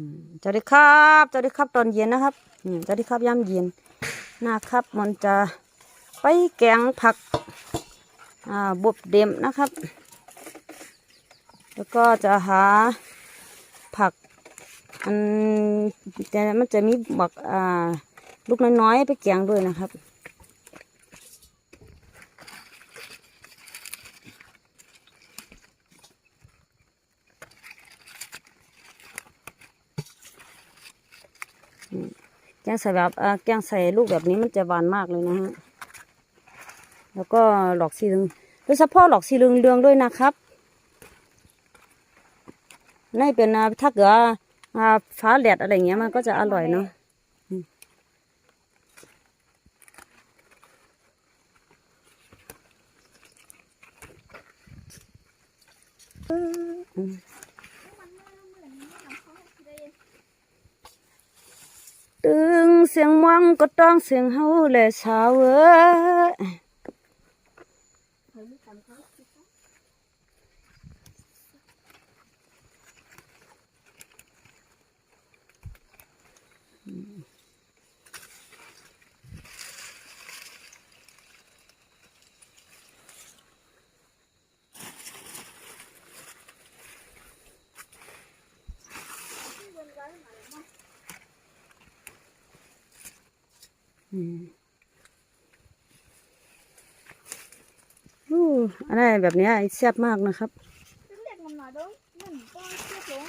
สวัสดีครับสวัสดีครับตอนเย็นนะครับสวัสดีครับยามเย็นนะครับ มันจะไปแกงผักอ่าบบเด็มนะครับ แล้วก็จะหาผักอันแต่มันจะมีบักอ่าลูกน้อยๆไปแกงด้วยนะครับ งใส่แบบอ่าแกงใส่ลูกแบบนี้มันจะหวานมากเลยนะฮะแล้วก็หลอกสีเหลืองโดยเฉพาะหลอกสีเหลืองเรืองๆด้วยนะครับนี่เป็นอ่าถ้าเกิดว่าอ่าฟ้าแดดอะไรเงี้ยมันก็จะอร่อยเนาะอืมอืมตึง เสียงมองก็ต้องเสียงเฮาแหละสาวเอ้ยอืม อู้อะไรแบบนี้แซ่บมากนะครับ เล็กมันหน่อยด้วยเหมือนก้อนเชือกลง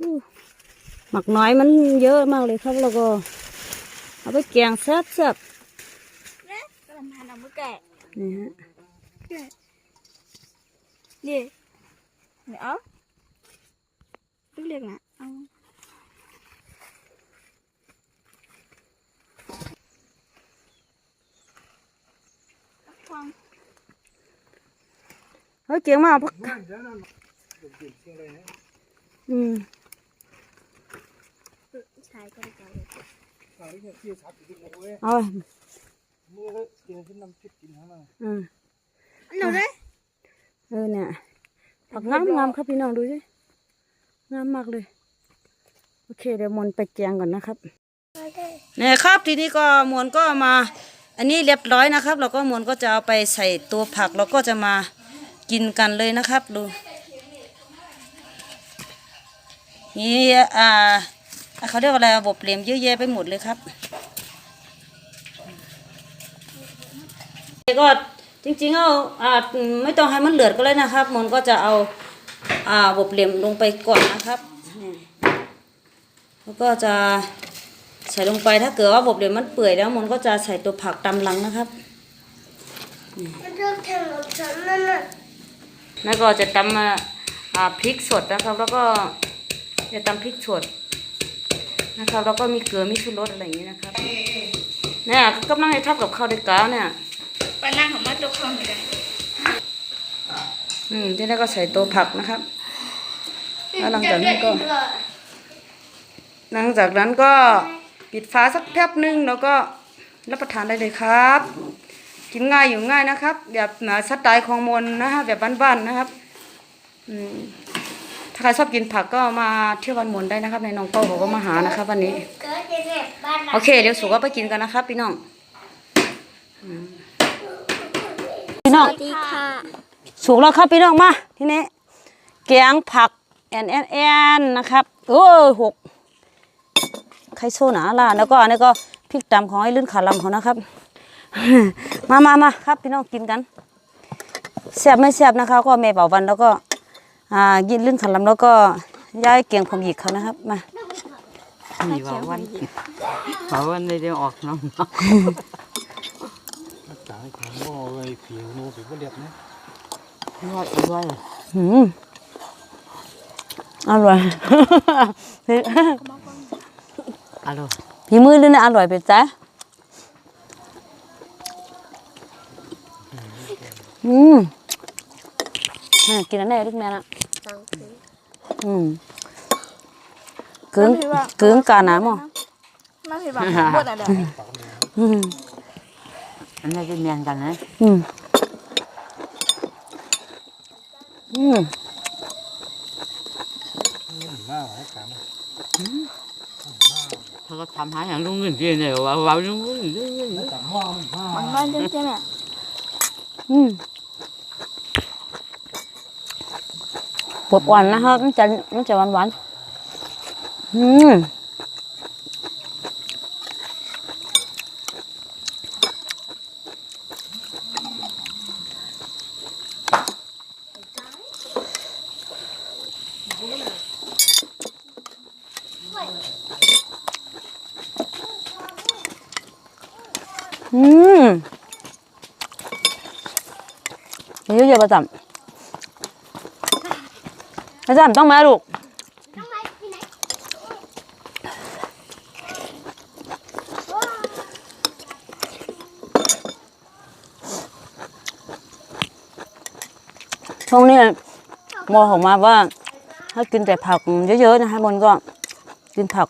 อู้ห มักน้อยมันเยอะมากเลยครับแล้วก็ เอาไปแกงแซ่บแซ่บนะกำลังหันเอามือแกะๆนี่ฮะแกะนี่เดี๋ยวเอาเรียกนะเอาฟังเฮ้ยเก่งมากพักอืม ชายก็ได้เอาไว้อืมอันหนูได้เออเนี่ยผักงามงามครับพี่น้องดูสิงามมากเลย โอเคเดี๋ยวมนไปแกงก่อนนะครับเนี่ยครับทีนี้ก็มวนก็มา อันนี้เรียบร้อยนะครับ เราก็มวนก็จะเอาไปใส่ตัวผักเราก็จะมากินกันเลยนะครับดูนี่อ่า เขาเรียกว่าอะไรระบบเหลี่ยมเยอะแยะไปหมดเลยครับก็จริงๆเอาอ่าไม่ต้องให้มันเหลือดก็เลยนะครับมนก็จะเอาอ่าระบบเหลี่ยมลงไปก่อนนะครับแล้วก็จะใส่ลงไปถ้าเกิดว่าบบเดี๋ยวมันเปื่อยแล้วมันก็จะใส่ตัวผักตำลังนะครับมันเลือกแทงกับฉันนั่นน่ะแล้วก็จะตำมาพริกสดนะครับ แล้วก็จะตำพริกสด นะครับแล้วก็มีเกลือมีชูรสอะไรอย่างนี้นะครับเนี่ยก็กำลังจะทับกับข้าวด้วยกาวเนี่ยปานั่งของมันตัวคองเหมือนกันอืมที่แล้วก็ใส่ตัวผักนะครับแล้วหลังจากนั้นก็ หลังจากนั้นก็ปิดฝาสักแป๊บหนึงแล้วก็รับประทานได้เลยครับ กินง่ายอยู่ง่ายนะครับ แบบหนาสไตล์ของมนนะฮะแบบบ้านๆนะครับ อืม ถ้าใครชอบกินผักก็มาเที่ยววันมนได้นะครับ ในน้องเป้าเขาก็มาหานะครับ วันนี้เกิดจะเก็บบ้านโอเค เดี๋ยวสุกก็ไปกินกันนะครับ พี่น้องอืมพี่น้องดีค่ะสุกแล้วครับพี่น้องมาทีนี้แกงผักแอนแอนแอนนะครับโอ้ยหกไข่โซหนาล่ะแล้วก็อันนี้ก็พริกตำของไอ้ลื่นขาลำเขานะครับ มามามาครับพี่น้องกินกันแซ่บไม่แซ่บนะคะ ก็แม่เป่าวันแล้วก็ อ่ายินลื่นขาลำแล้วก็ย้ายเกียงผมหยิกเขานะครับมามีว่าวันว่าวันในเดียวออกน้องจ่ายของบ่เลยผิวนูผิวก็เรียบนะยอดด้วยอืมอร่อยอร่อยฝีมือเลยนะอร่อยเป็ดจ้ะอืม แม่กินอันไหนลูกแม่น่ะอืมกึ่งกึ่งกาน้ำอะไม่ผิดหวังบดอะไรอืมอันนี้จะเมียนกันนะอืมอืมหน้าให้กันเขาก็ทำหาอย่างลุงเงินเดือนเนี่ยว่าว่าลุงเงินเดือนจับห้องห้ามันมันจริงๆอะอืม ปวดอ่อนนะครับมันจะมันจะหวานหวานอืมอืมเยอะๆประจำ ประจำต้องมาลูกช่วงนี้หมอของมาว่าให้กินแต่ผักเยอะๆนะคะบนก็กินผัก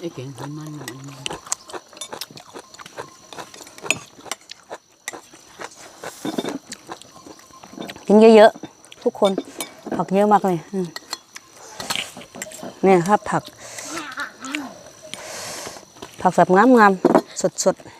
ไอ้เก่งมันมันมันกินเยอะๆ ทุกคน ผักเยอะมากเลยเนี่ยครับผัก ผักแบบงามๆ สดๆ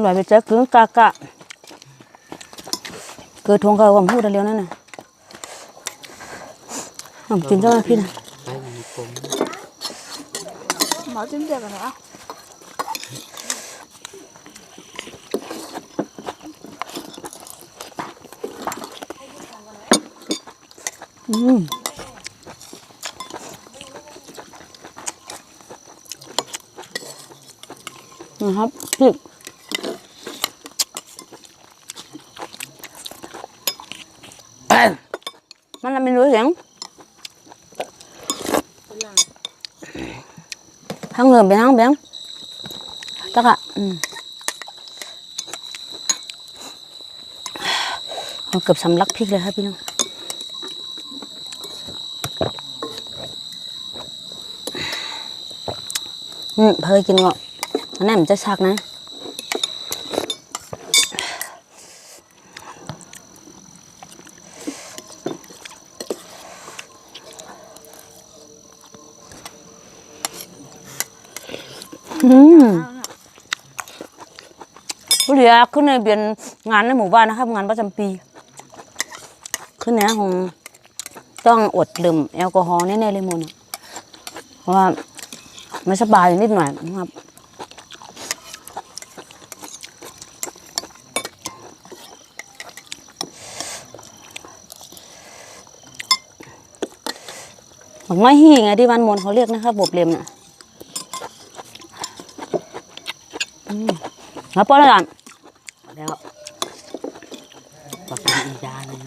อร่อยไปเจ๊กึ้งกากะเกิดทงเขาความพูดเร็วนั่นน่ะอะกินเจ้าพี่นะหมอจิ้มเจ็บอะไรออืมนะครับพริก เสียงทั้งเงินไปทั้งแบงค์จักอะอืมเอาเกือบสำลักพริกเลยครับพี่น้องอืมเคยกินก็อันนั้นมันจะชักนะ ผู้เดียขึ้นในเบียนงานในหมู่บ้านนะครับ งานประจำปี ขึ้นเนี่ยของต้องอดดื่มแอลกอฮอล์แน่ๆเลยมูนเพราะว่าไม่สบายนิดหน่อยนะครับหมักไม้หี่ไงที่บ้านมนเขาเรียกนะครับบบเลียมน่ะอืม แล้วป้อนอะไรกันแล้วปักเป็นอีจานนึง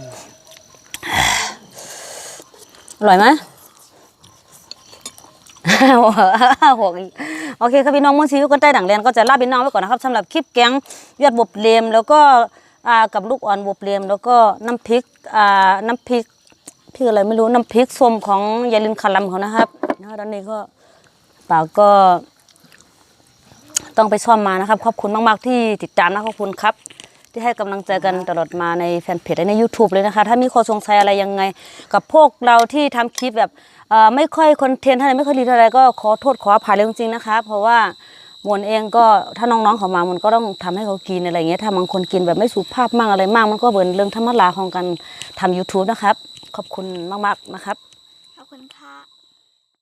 อร่อยไหมหกโอเคครับพี่น้องมุนซีวิวคนใต้ดังเรียนก็จะลาพี่น้องไว้ก่อนนะครับสำหรับคลิปแกงยอดบวบเลมแล้วก็กับลูกอ่อนบวบเลมแล้วก็น้ำพริกน้ำพริกพริกอะไรไม่รู้น้ำพริกส้มของยายลินคาลัมเขานะครับนะตอนนี้ก็ป่าก็ ต้องไปซ่อมมานะครับ ขอบคุณมาก ๆ ที่ติดตามนะขอบคุณครับ ที่ให้กำลังใจกันตลอดมาในแฟนเพจและใน YouTube เลยนะคะ ถ้ามีข้อสงสัยอะไรยังไง กับพวกเราที่ทำคลิปแบบเอ่อไม่ค่อยคอนเทนต์ท่าไหรไม่ค่อยรีเท่าไรก็ขอโทษขออภัยเลยจริงๆนะคะ เพราะว่ามวนเองก็ถ้าน้องๆเขามามันก็ต้องทำให้เขากินอะไรเงี้ยถ้าบางคนกินแบบไม่สุภาพมากอะไรมาก มันก็เป็นเรื่องธรรมดาของการทำ YouTube นะครับ ขอบคุณมากๆนะครับ